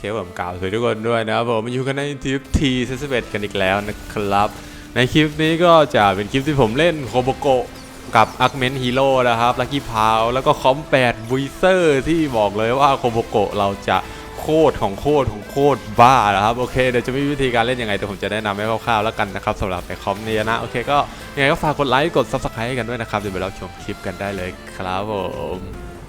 เคผมกล่าวสวัสดีทุกคนด้วยนะครับผมมาอยู่กันในทิปทีเซสเกันอีกแล้วนะครับ ในคลิปนี้ก็จะเป็นคลิปที่ผมเล่นโคโบโกกับอักเมนฮีโร่นะครับลักกี้พาวแล้วก็คอมแปดบุยเซอร์ที่บอกเลยว่าโคโบโกเราจะโคตรของโคตรของโคตรบ้านะครับโอเคเดี๋ยวจะมีวิธีการเล่นยังไงแต่ผมจะแนะนำให้คร่าวๆแล้วกันนะครับสำหรับในคอมนี้นะโอเคก็ยังไงก็ฝากกดไลค์กด subscribe ให้กันด้วยนะครับเดี๋ยวไปรับชมคลิปกันได้เลยครับผม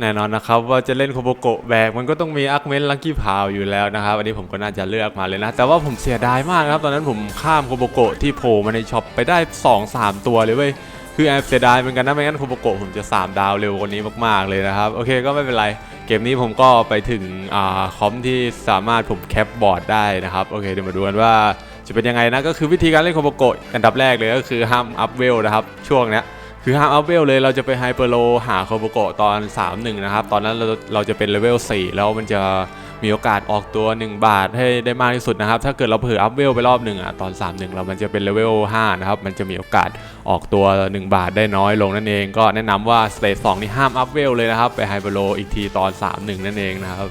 แน่นอนนะครับว่าจะเล่นโคโบโกะแบกมันก็ต้องมีอักเมนลังกี้พาวอยู่แล้วนะครับอันนี้ผมก็น่าจะเลือกมาเลยนะ แต่ว่าผมเสียดายมากครับ ตอนนั้นผมข้ามโคโบโกะที่โผล่มาในช็อปไปได้ 2-3 ตัวเลยเว้ยคือแอบเสียดายเหมือนกันนะไม่งั้นโคโบโกะผมจะ 3 ดาวเร็วกว่านี้มากๆเลยนะครับ โอเคก็ไม่เป็นไร เกมนี้ผมก็ไปถึงอ่าคอมที่สามารถผมแคปบอร์ดได้นะครับ โอเคเดี๋ยวมาดูกันว่าจะเป็นยังไงนะก็คือวิธีการเล่นโคโบโกะอันดับแรกเลยก็คือห้ามอัพเวลนะครับช่วงนี้ คือห้ามอัพเวลเลยเราจะไปไฮเปอร์โลหาโคโบโกะตอน 3 1 นะครับ ตอนนั้นเราเราจะเป็นเลเวล 4 แล้วมันจะมีโอกาสออกตัว 1 บาทให้ได้มากที่สุดนะครับ ถ้าเกิดเราเผลออัพเวลไปรอบหนึ่งอะตอน 3 1 เรามันจะเป็นเลเวล 5 นะครับ มันจะมีโอกาสออกตัว 1 บาทได้น้อยลงนั่นเอง ก็แนะนำว่าสเตจ2นี่ห้ามอัพเวลเลยนะครับ ไปไฮเปอร์โลอีกทีตอน 3 1 นั่นเองนะครับ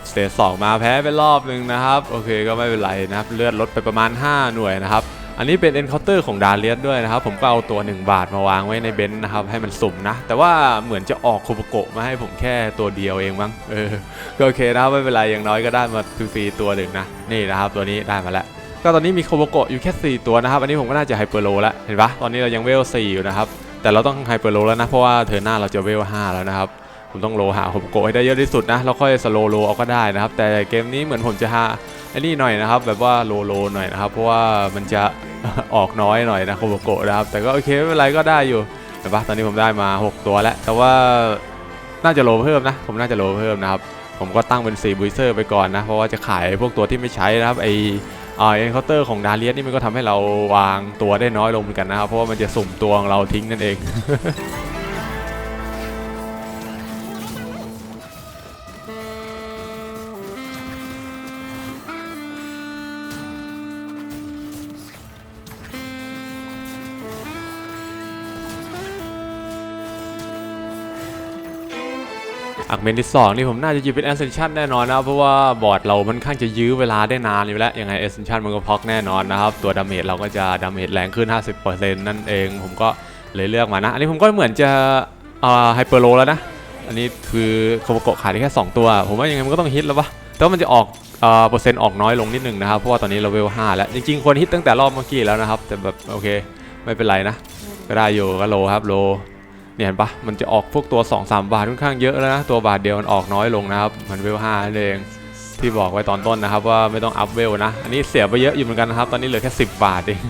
บสเตจสองมาแพ้ไปรอบหนึ่งนะครับ โอเคก็ไม่เป็นไรนะครับ เลือดลดไปประมาณ 5 หน่วยนะครับ อันนี้เป็น Encounter ของดาเลียสด้วยนะครับ ผมก็เอาตัว 1 บาทมาวางไว้ในเบนซ์นะครับ ให้มันสุ่มนะ แต่ว่าเหมือนจะออกโคโบโกะมาให้ผมแค่ตัวเดียวเองมั้งเออก็โอเคนะครับไม่เป็นไรอย่างน้อยก็ได้มาฟรีๆตัวหนึ่งนะนี่นะครับตัวนี้ได้มาแล้วก็ตอนนี้มีโคโบโกะอยู่แค่ 4 ตัวนะครับ อันนี้ผมก็น่าจะไฮเปอร์โลแล้วเห็นปะตอนนี้เรายังเวล4อยู่นะครับแต่เราต้องไฮเปอร์โลแล้วนะเพราะว่าเทอร์หน้าเราจะเวล5แล้วนะครับ ผมต้องโลหาโคโบโกะให้ได้เยอะที่สุดนะแล้วค่อยสโลโลเอาก็ได้นะครับ แต่เกมนี้เหมือนผมจะหาไอ้นี่หน่อยนะครับ แบบว่าโลโลหน่อยนะครับ เพราะว่ามันจะออกน้อยหน่อยนะโคโบโกะนะครับ แต่ก็โอเคไม่เป็นไรก็ได้อยู่เห็นปะตอนนี้ผมได้มา 6 ตัวแล้ว แต่ว่าน่าจะโลเพิ่มนะ ผมน่าจะโลเพิ่มนะครับ ผมก็ตั้งเป็น4บูเซอร์ไปก่อนนะ เพราะว่าจะขายพวกตัวที่ไม่ใช้นะครับไอเอ็นเคาน์เตอร์ของดาเลียสนี่มันก็ทำให้เราวางตัวได้น้อยลงเหมือนกันนะครับ เพราะว่ามันจะสุ่มตัวของเราทิ้งนั่นเอง มนที่2นี่ผมน่าจะหยิบเป็น Ascension แน่นอนนะเพราะว่าบอร์ดเรามันข้างจะยื้อเวลาได้นานอยู่แล้วยังไง Ascension มันก็พอกแน่นอนนะครับ ตัวดาเมจเราก็จะดาเมจแรงขึ้น 50%นั่นเองผมก็เลยเลือกมานะ อันนี้ผมก็เหมือนจะอ่าไฮเปอร์โลแล้วนะ อันนี้คือโคโมโกะขายได้แค่2ตัว ผมว่ายังไงมันก็ต้องฮิตแล้วปะแต่ว่ามันจะออกเอ่อเปอร์เซ็นต์ออกน้อยลงนิดนึงนะครับเพราะว่าตอนนี้เราเวล5แล้วจริงๆควรฮิตตั้งแต่รอบเมื่อกี้แล้วนะครับแต่แบบโอเคไม่เป็นไรนะก็ได้อยู่ก็โลครับโล เนี่ยเห็นปะมันจะออกพวกตัว 2-3 บาทค่อนข้างเยอะแล้วนะตัวบาทเดียวมันออกน้อยลงนะครับมันเวล5นั่นเองที่บอกไว้ตอนต้นนะครับว่าไม่ต้องอัพเวลนะ อันนี้เสียไปเยอะอยู่เหมือนกันนะครับ ตอนนี้เหลือแค่ 10 บาทเอง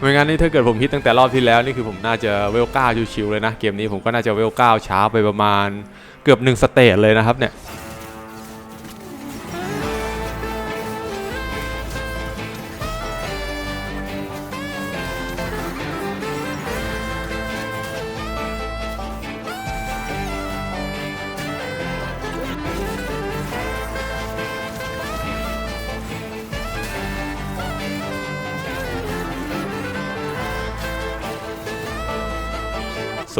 ไม่งั้นนี่ถ้าเกิดผมฮิตตั้งแต่รอบที่แล้วนี่คือผมน่าจะเวลเก้าชิวๆเลยนะ เกมนี้ผมก็น่าจะเวลเก้าช้าไปประมาณเกือบ1สเตจเลยนะครับเนี่ย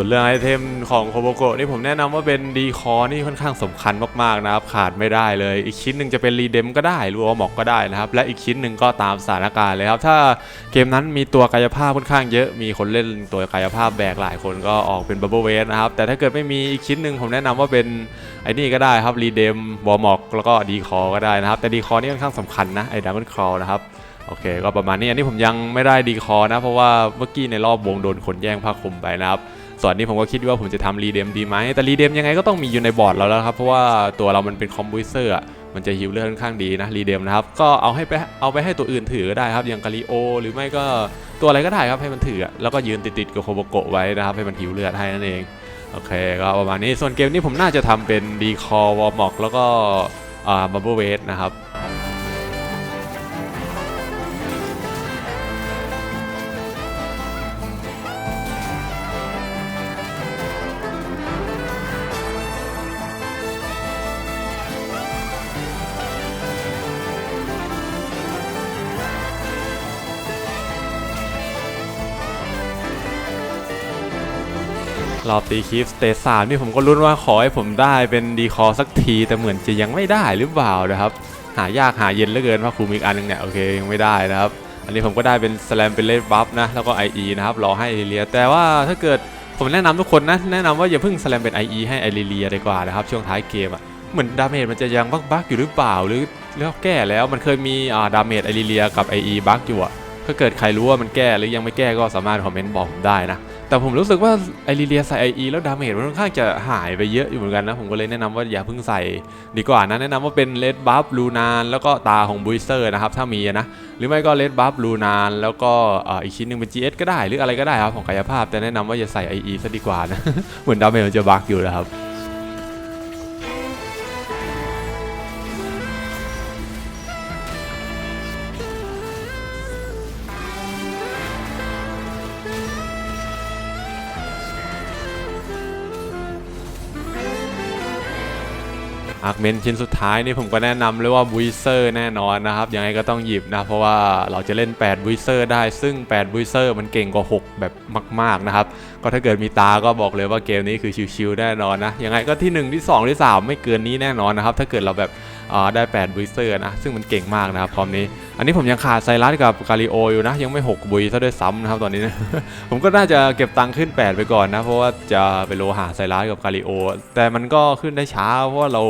ส่วนเรื่องไอเทมของโคโบโกะนี่ผมแนะนำว่าเป็นดีคอนี่ค่อนข้างสำคัญมากๆนะครับ ขาดไม่ได้เลย อีกชิ้นหนึ่งจะเป็นรีเดมก็ได้หรือว่าหมอกก็ได้นะครับ และอีกชิ้นหนึ่งก็ตามสถานการณ์เลยครับ ถ้าเกมนั้นมีตัวกายภาพค่อนข้างเยอะ มีคนเล่นตัวกายภาพแบกหลายคนก็ออกเป็นบับเบิลเวสนะครับ แต่ถ้าเกิดไม่มีอีกชิ้นหนึ่งผมแนะนำว่าเป็นไอ้นี่ก็ได้ครับรีเดมวอร์มอกแล้วก็ดีคอก็ได้นะครับ แต่ดีคอนี่ค่อนข้างสำคัญนะไอ้ดัมเบิลครอนะครับโอเค ก็ประมาณนี้ อันนี้ผมยังไม่ได้ดีคอนะ เพราะว่าเมื่อกี้ในรอบวงโดนคนแย่งผ้าคลุมไปนะครับ ส่วนนี้ผมก็คิดว่าผมจะทำรีเดมดีไหมแต่รีเดมยังไงก็ต้องมีอยู่ในบอร์ดเราแล้วครับเพราะว่าตัวเรามันเป็นคอมบูเซอร์มันจะฮิวเลือดค่อนข้างดีนะรีเดมนะครับก็เอาให้ไปเอาไปให้ตัวอื่นถือก็ได้ครับอย่างกาลิโอ หรือไม่ก็ตัวอะไรก็ได้ครับให้มันถือแล้วก็ยืนติดๆกับโคโบโกะไว้นะครับให้มันฮิวเลือดให้นั่นเองโอเคก็ประมาณนี้ส่วนเกมนี้ผมน่าจะทำเป็นดีคอวอร์มอกแล้วก็อ่าบับเบิลเวทนะครับ รอบตีคลิปสเตจสามนี่ผมก็ลุ้นว่าขอให้ผมได้เป็นดีคอสักทีแต่เหมือนจะยังไม่ได้หรือเปล่านะครับ หายากหาเย็นเหลือเกินพระครูมิอีกอันหนึงเนี่ยโอเคยังไม่ได้นะครับ อันนี้ผมก็ได้เป็นสแลมเป็นเลดบัฟนะแล้วก็ IE นะครับรอให้ไอริเลีย แต่ว่าถ้าเกิดผมแนะนำทุกคนนะแนะนำว่าอย่าเพิ่งสแลมเป็น IE ให้ไอริเลียดีกว่านะครับช่วงท้ายเกมอะเหมือนดาเมจมันจะยังบักๆอยู่หรือเปล่าหรือแล้วแก้แล้วมันเคยมีอ่าดาเมจไอริเลียกับ IE บักอยู่อะถ้าเกิดใครรู้ว่ามันแก้หรือยังไม่แก้ก็สามารถคอมเมนต์บอกผมได้นะ แต่ผมรู้สึกว่าไอรีเลียใส่ IE แล้วดาเมจมันค่อนข้างจะหายไปเยอะอยู่เหมือนกันนะ ผมก็เลยแนะนำว่าอย่าเพิ่งใส่ ดีกว่านะ แนะนำว่าเป็นเลดบัฟลูนานแล้วก็ตาของบุยเตอร์นะครับถ้ามีนะ หรือไม่ก็เลดบัฟลูนานแล้วก็อีกชิ้นหนึ่งเป็น GS ก็ได้ หรืออะไรก็ได้ครับของกายภาพ แต่แนะนำว่าอย่าใส่ IE ซะดีกว่านะเหมือนดาเมจมันจะบักอยู่นะครับ อาร์คเมนชิ้นสุดท้ายนี่ผมก็แนะนำเลยว่าบุยเซอร์แน่นอนนะครับ ยังไงก็ต้องหยิบนะ เพราะว่าเราจะเล่น8บุยเซอร์ได้ซึ่ง8บุยเซอร์มันเก่งกว่า 6 แบบมาก ๆ นะครับ ก็ถ้าเกิดมีตาก็บอกเลยว่าเกมนี้คือชิวๆแน่นอนนะ ยังไงก็ที่ 1 ที่ 2 ที่ 3 ไม่เกินนี้แน่นอนนะครับ ถ้าเกิดเราแบบ ได้ 8 บุยเซอร์นะ ซึ่งมันเก่งมากนะครับพร้อมนี้ อันนี้ผมยังขาดไซรัสกับกาลิโออยู่นะ ยังไม่ 6 บุยซะด้วยซ้ำนะครับตอนนี้นะ ผมก็น่าจะเก็บตังค์ขึ้น 8 ไปก่อนนะ เพราะว่าจะไปโลหาไซรัสกับกาลิโอ แต่มันก็ขึ้นได้ช้า เพราะว่าเรา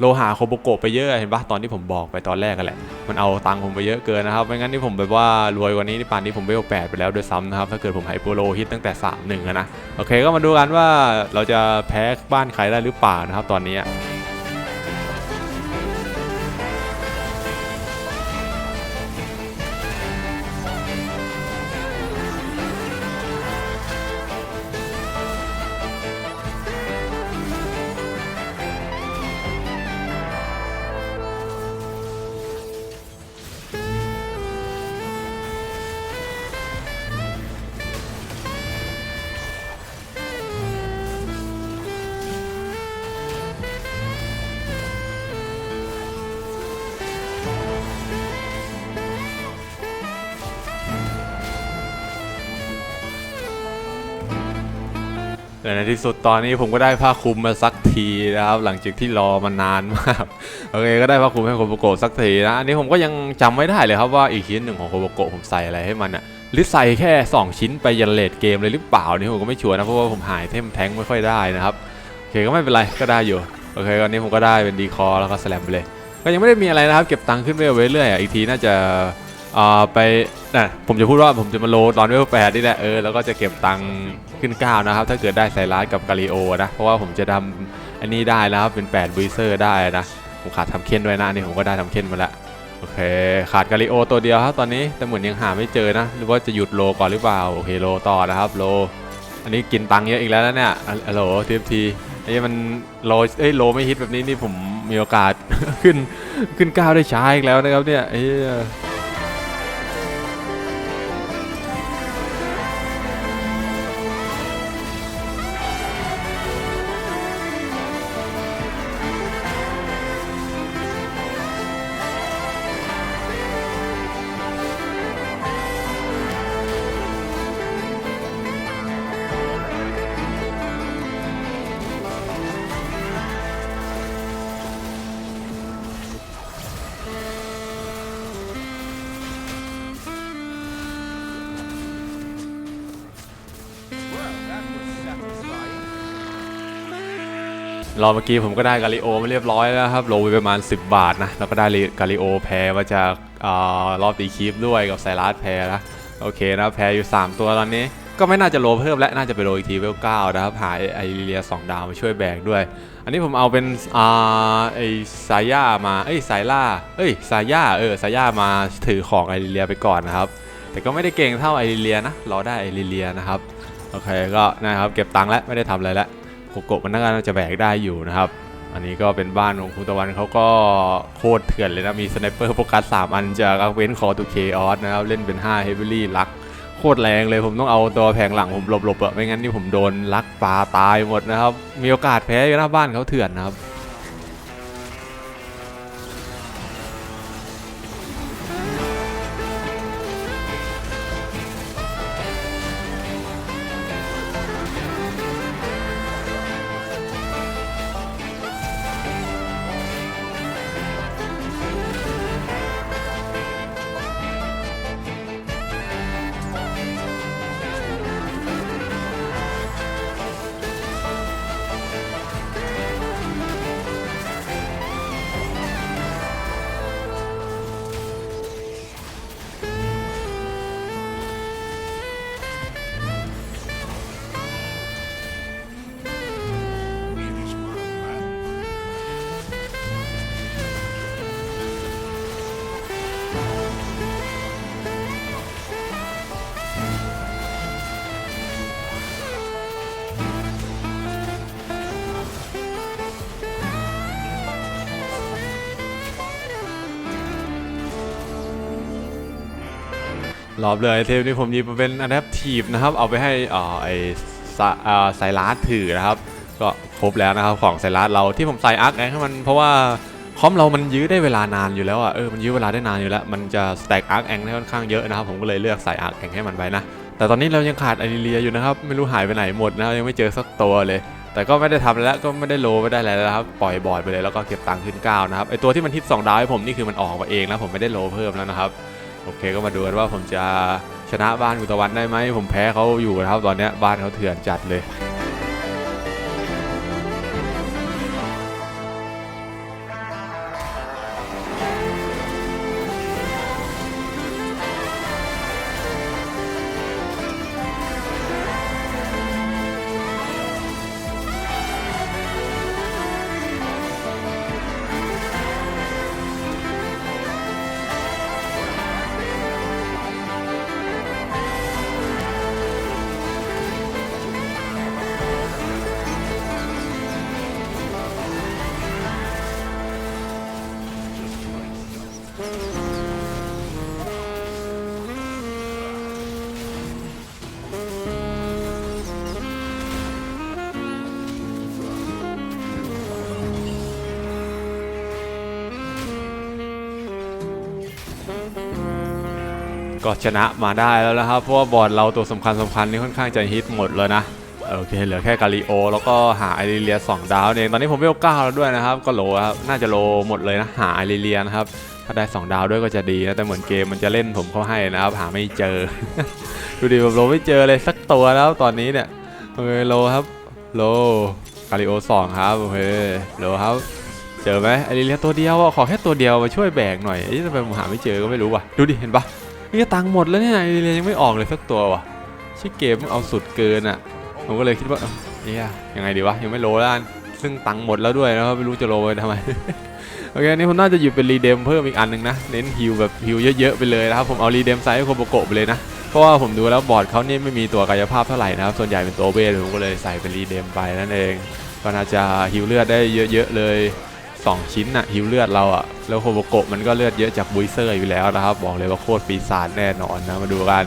โลหาโคโบโกะไปเยอะเห็นปะตอนที่ผมบอกไปตอนแรกกันแหละ มันเอาตังค์ผมไปเยอะเกินนะครับ ไม่งั้นที่ผมแบบว่ารวยกว่านี้นี่ป่านนี้ผมไปเอาแปดไปแล้วด้วยซ้ำนะครับ ถ้าเกิดผมไฮโปโลฮิตตั้งแต่ 3 1นะ โอเคก็มาดูกันว่าเราจะแพ้บ้านใครได้หรือเปล่านะครับตอนนี้ แต่ในที่สุดตอนนี้ผมก็ได้ผ้าคลุมมาสักทีนะครับ หลังจากที่รอมานานมากโอเคก็ได้ผ้าคลุมให้โคโบโกะสักทีนะอันนี้ผมก็ยังจำไม่ได้เลยครับว่าอีกชิ้นหนึ่งของโคโบโกะผมใส่อะไรให้มันอะหรือใส่แค่ 2 ชิ้นไปยันเลดเกมเลยหรือเปล่านี่ผมก็ไม่ชัวร์นะเพราะว่าผมหายเทมแทงไม่ค่อยได้นะครับโอเคก็ไม่เป็นไรก็ได้อยู่โอเคตอนนี้ผมก็ได้เป็นดีคอแล้วก็สแลมไปเลย ก็ยังไม่ได้มีอะไรนะครับ เก็บตังค์ขึ้นไปเรื่อยๆอีกทีน่าจะอ่าไปนะผมจะพูดว่าผมจะมาโลตอนเวลแปดนี่แหละเออแล้วก็จะเก็บตังค์ ขึ้นก้านะครับ ถ้าเกิดได้ไซรัสกับกาลิโอนะ เพราะว่าผมจะทำอันนี้ได้แล้วครับเป็น8บูเซอร์ได้นะ ผมขาดทำเค้นด้วยนะอันนี่ผมก็ได้ทำเค้นมาแล้วโอเค ขาดกาลิโอตัวเดียวครับตอนนี้แต่เหมือนยังหาไม่เจอนะ หรือว่าจะหยุดโลก่อนหรือเปล่า โอเคโลต่อนะครับโล อันนี้กินตังค์เยอะอีกแล้วนะเนี่ยฮัลโหลทีฟทีไอ้มันโลเอ้ยโลไม่ฮิตแบบนี้นี่ผมมีโอกาสขึ้นขึ้นก้าวได้ช้าอีกแล้วนะครับเนี่ยเอ้ รอเมื่อกี้ผมก็ได้กาลิโอมาเรียบร้อยแล้วครับโลไปประมาณ 10 บาทนะ แล้วก็ได้กาลิโอแพรมาจากรอบตีคีฟด้วยกับไซรัสแพรนะโอเคนะแพรอยู่ 3 ตัวตอนนี้ก็ไม่น่าจะโลเพิ่มและน่าจะไปโลอีกทีเวลเก้านะครับหาไอเรียสองดาวมาช่วยแบกด้วย อันนี้ผมเอาเป็นอ่าไอสาย่ามาเอ้ยสายล่าเอ้ยสาย่าเออสาย่ามาถือของไอเรียไปก่อนนะครับ แต่ก็ไม่ได้เก่งเท่าไอเรียนะรอได้ไอเรียนะครับโอเคก็นะครับเก็บตังค์แล้วไม่ได้ทำอะไรแล้ว กโกะมันน่าจะแบกได้อยู่นะครับ อันนี้ก็เป็นบ้านของคุณตะวันเขาก็โคตรเถื่อนเลยนะ มีสไนเปอร์โฟกัส3อันจากอักเวนคอตูเคออสนะครับ เล่นเป็น5เฮฟ v วี่ลักโคตรแรงเลยผมต้องเอาตัวแผงหลังผมหลบๆอะไม่งั้นนี่ผมโดนลักปลาตายหมดนะครับ มีโอกาสแพ้อยู่หน้าบ้านเขาเถื่อนนะครับ รอบเลยเทปนี้ผมหยิบมาเป็น adaptive นะครับ เอาไปให้อ่าไอสะอ่าไซรัสถือนะครับ ก็ครบแล้วนะครับของไซรัสเราที่ผมใส่อาร์คแองให้มันเพราะว่าคอมเรามันยื้อได้เวลานานอยู่แล้วอะเออมันยื้อเวลาได้นานอยู่แล้ว มันจะสแต็กอาร์คแองได้ค่อนข้างเยอะนะครับ ผมก็เลยเลือกใส่อาร์คแองให้มันไปนะแต่ตอนนี้เรายังขาดไอริเลียอยู่นะครับ ไม่รู้หายไปไหนหมดนะยังไม่เจอสักตัวเลย แต่ก็ไม่ได้ทำแล้วก็ไม่ได้โลไม่ได้อะไรแล้วครับปล่อยบอร์ดไปเลยแล้วก็เก็บตังค์ขึ้นก้าวนะครับไอตัวที่มันฮิตสองดาวให้ผมนี่คือมันออกมาเองนะผมไม่ได้โลเพิ่มแล้วนะครับ โอเคก็มาดูกันว่าผมจะชนะบ้านกุตะวันได้ไหมผมแพ้เขาอยู่นะครับตอนนี้บ้านเขาเถื่อนจัดเลย ก็ชนะมาได้แล้วนะครับ เพราะว่าบอร์ดเราตัวสำคัญสำคัญนี่ค่อนข้างจะฮิตหมดเลยนะ โอเค เหลือแค่กาลิโอ แล้วก็หาไอริเลีย2ดาวเองตอนนี้ผมเวลเก้าแล้วด้วยนะครับ ก็โลครับ น่าจะโลหมดเลยนะ หาไอริเลียนะครับ ถ้าได้ 2 ดาวด้วยก็จะดีนะ แต่เหมือนเกมมันจะเล่นผมเข้าให้นะครับ หาไม่เจอ ดูดิผมโลไม่เจอเลยสักตัวแล้วตอนนี้เนี่ยโอเคโลครับ โลกาลิโอ2ครับ โอเคโลครับเจอไหมไอริเลียตัวเดียวอะขอแค่ตัวเดียวมาช่วยแบกหน่อยไอ้ทำไมผมหาไม่เจอก็ไม่รู้ว่ะ ดูดิ เห็นปะ นี่ตังค์หมดแล้วเนี่ยไอริเลียยังไม่ออกเลยสักตัววะชื่อเกมเอาสุดเกินอะผมก็เลยคิดว่าเอ้าเนี่ยยังไงดีวะยังไม่โลแล้วกันซึ่งตังค์หมดแล้วด้วยนะครับไม่รู้จะโลไปทำไมโอเคอันนี่ผมน่าจะหยิบเป็นรีเดมเพิ่มอีกอันหนึงนะ เน้นฮิวแบบฮิวเยอะๆไปเลยนะครับ ผมเอารีเดมไซส์โคโบโกะไปเลยนะ เพราะว่าผมดูแล้วบอร์ดเขานี่ไม่มีตัวกายภาพเท่าไหร่นะครับ ส่วนใหญ่เป็นตัวเวทผมก็เลยใส่เป็นรีเดมไปนั่นเอง ก็น่าจะฮิวเลือดได้เยอะๆเลย 2 ชิ้นน่ะฮิวเลือดเราอะแล้วโคโบโกะมันก็เลือดเยอะจากบุยเซอร์อยู่แล้วนะครับ บอกเลยว่าโคตรปีศาจแน่นอนนะมาดูกัน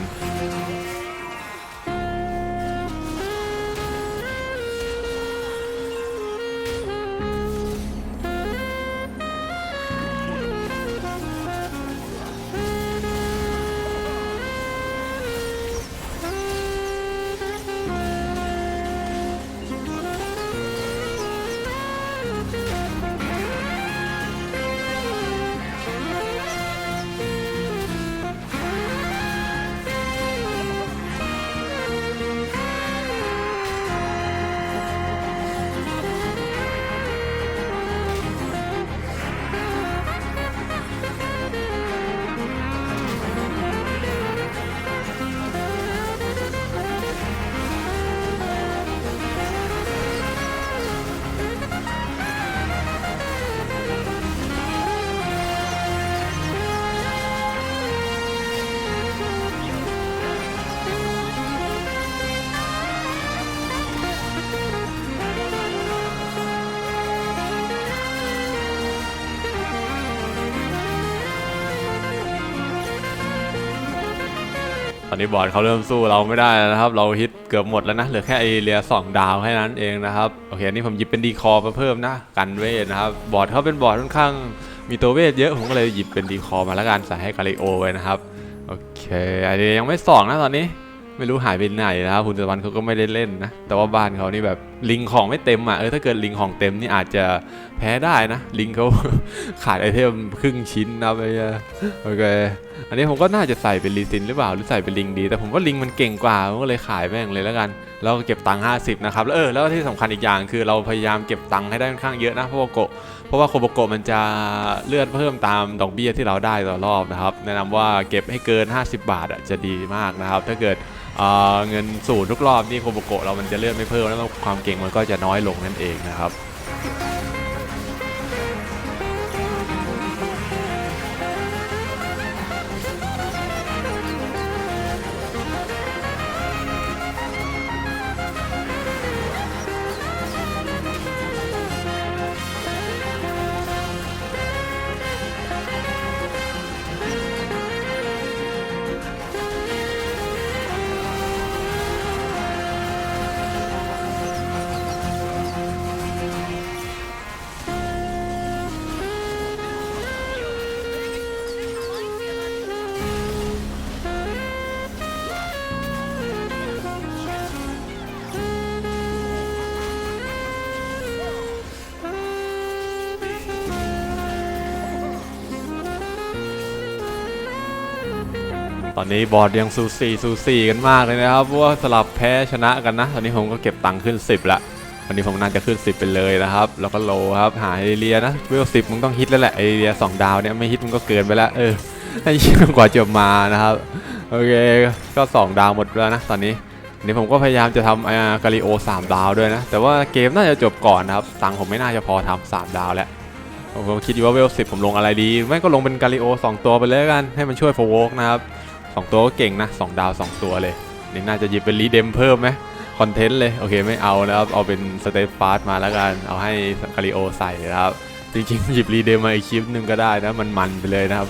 อนนี้บอร์ดเขาเริ่มสู้เราไม่ได้นะครับ เราฮิตเกือบหมดแล้วนะ เหลือแค่ไอเรียสองดาวแค่นั้นเองนะครับ โอเคอันนี้ผมหยิบเป็นดีคอมาเพิ่มนะ กันเวทนะครับ บอร์ดเขาเป็นบอร์ดค่อนข้างมีตัวเวทเยอะ ผมก็เลยหยิบเป็นดีคอมาแล้วกันใส่ให้กาลิโอไว้นะครับ โอเคไอเรียยังไม่สองนะตอนนี้ ไม่รู้หายไปไหนนะครับคุณสวรรค์เขาก็ไม่ได้เล่นนะ แต่ว่าบ้านเขานี่แบบลิงของไม่เต็มอะเออถ้าเกิดลิงของเต็มนี่อาจจะแพ้ได้นะ ลิงเขา ขาดไอเทมครึ่งชิ้นนะไปโอเคอันนี้ผมก็น่าจะใส่เป็นลีซินหรือเปล่าหรือใส่เป็นลิงดี แต่ผมว่าลิงมันเก่งกว่าผมก็เลยขายแม่งเลยแล้วกันแล้วก็เก็บตังค์50นะครับแล้วเออแล้วที่สำคัญอีกอย่างคือเราพยายามเก็บตังค์ให้ได้ค่อนข้างเยอะนะเพราะว่าโกเพราะว่าโคโบโกมันจะเลื่อนเพิ่มตามดอกเบี้ยที่เราได้ต่อรอบนะครับแนะนำว่าเก็บให้เกิน 50 บาทอะจะดีมากนะครับ ถ้าเกิด เเงินสูตรทุกรอบนี่โคโบโกะเรามันจะเลื่อนไม่เพิ่มแล้วความเก่งมันก็จะน้อยลงนั่นเองนะครับ ตอนนี้บอร์ดยังสูสีสูสีกันมากเลยนะครับว่าสลับแพ้ชนะกันนะ ตอนนี้ผมก็เก็บตังค์ขึ้น 10ละวันนี้ผมน่าจะขึ้น 10 ไปเลยนะครับ แล้วก็โลครับ หาไอเรียนะเวลสิบมึงต้องฮิตแล้วแหละไอเรียสองดาวเนี่ยไม่ฮิตมึงก็เกินไปแล้วเออให้ชื่อกว่าจะมานะครับ โอเค ก็สองดาวหมดแล้วนะ ตอนนี้อันนี้ผมก็พยายามจะทำอากาลิโอสามดาวด้วยนะ แต่ว่าเกมน่าจะจบก่อนนะครับ ตังค์ผมไม่น่าจะพอทำสามดาวแล้วผมคิดอยู่ว่าเวลสิบผมลงอะไรดี ไม่ก็ลงเป็นกาลิโอสองตัวไปเลยกัน ให้มันช่วยโฟวกนะครับ สองตัวก็เก่งนะสองดาวสองตัวเลยนี่น่าจะหยิบเป็นรีเดมเพิ่มไหมคอนเทนต์เลย โอเคไม่เอานะครับ เอาเป็นสเตปฟาสมาแล้วกัน เอาให้คาริโอใส่นะครับ จริงๆ หยิบรีเดมมาอีกคลิปหนึ่งก็ได้นะ มันมันไปเลยนะครับ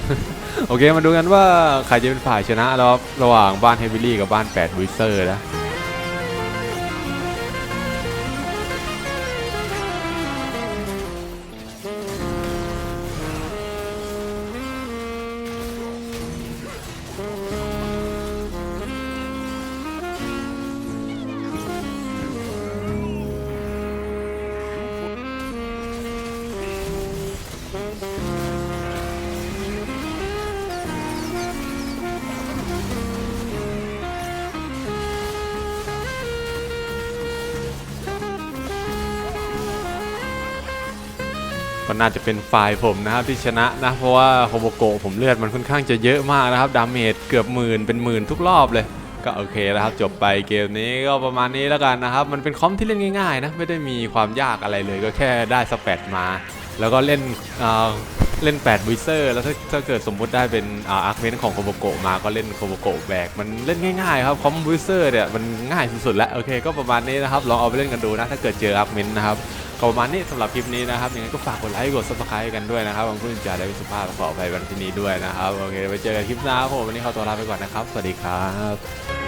โอเคมาดูกันว่าใครจะเป็นฝ่ายชนะแล้วครับระหว่างบ้านเฮวิลี่กับบ้าน8วิเซอร์นะ ก็น่าจะเป็นฝ่ายผมนะครับที่ชนะนะเพราะว่าโฮโบโกผมเลือดมันค่อนข้างจะเยอะมากนะครับดาเมจเกือบหมื่นเป็นหมื่นทุกรอบเลยก็โอเคแล้วครับจบไปเกมนี้ก็ประมาณนี้แล้วกันนะครับ มันเป็นคอมที่เล่นง่ายๆนะไม่ได้มีความยากอะไรเลยก็แค่ได้สเปดมา แล้วก็เล่นเออเล่น8วิเซอร์แล้วถ้าถ้าเกิดสมมุติได้เป็นอาร์คเมนของโคโบโกมาก็เล่นโคโบโกแบกมันเล่นง่ายๆครับคอมวิเซอร์เนี่ยมันง่ายสุดๆแล้วโอเคก็ประมาณนี้นะครับลองเอาไปเล่นกันดูนะถ้าเกิดเจออาร์คเมนนะครับ ก็ประมาณนี้สำหรับคลิปนี้นะครับยังไงก็ฝากกดไลค์กดซับสไครต์กันด้วยนะครับบางผู้ชมจะได้วิสุภาพขออภัยวันที่นี้ด้วยนะครับโอเคไปเจอกันคลิปหน้าครับผมวันนี้ขอตัวลาไปก่อนนะครับ สวัสดีครับ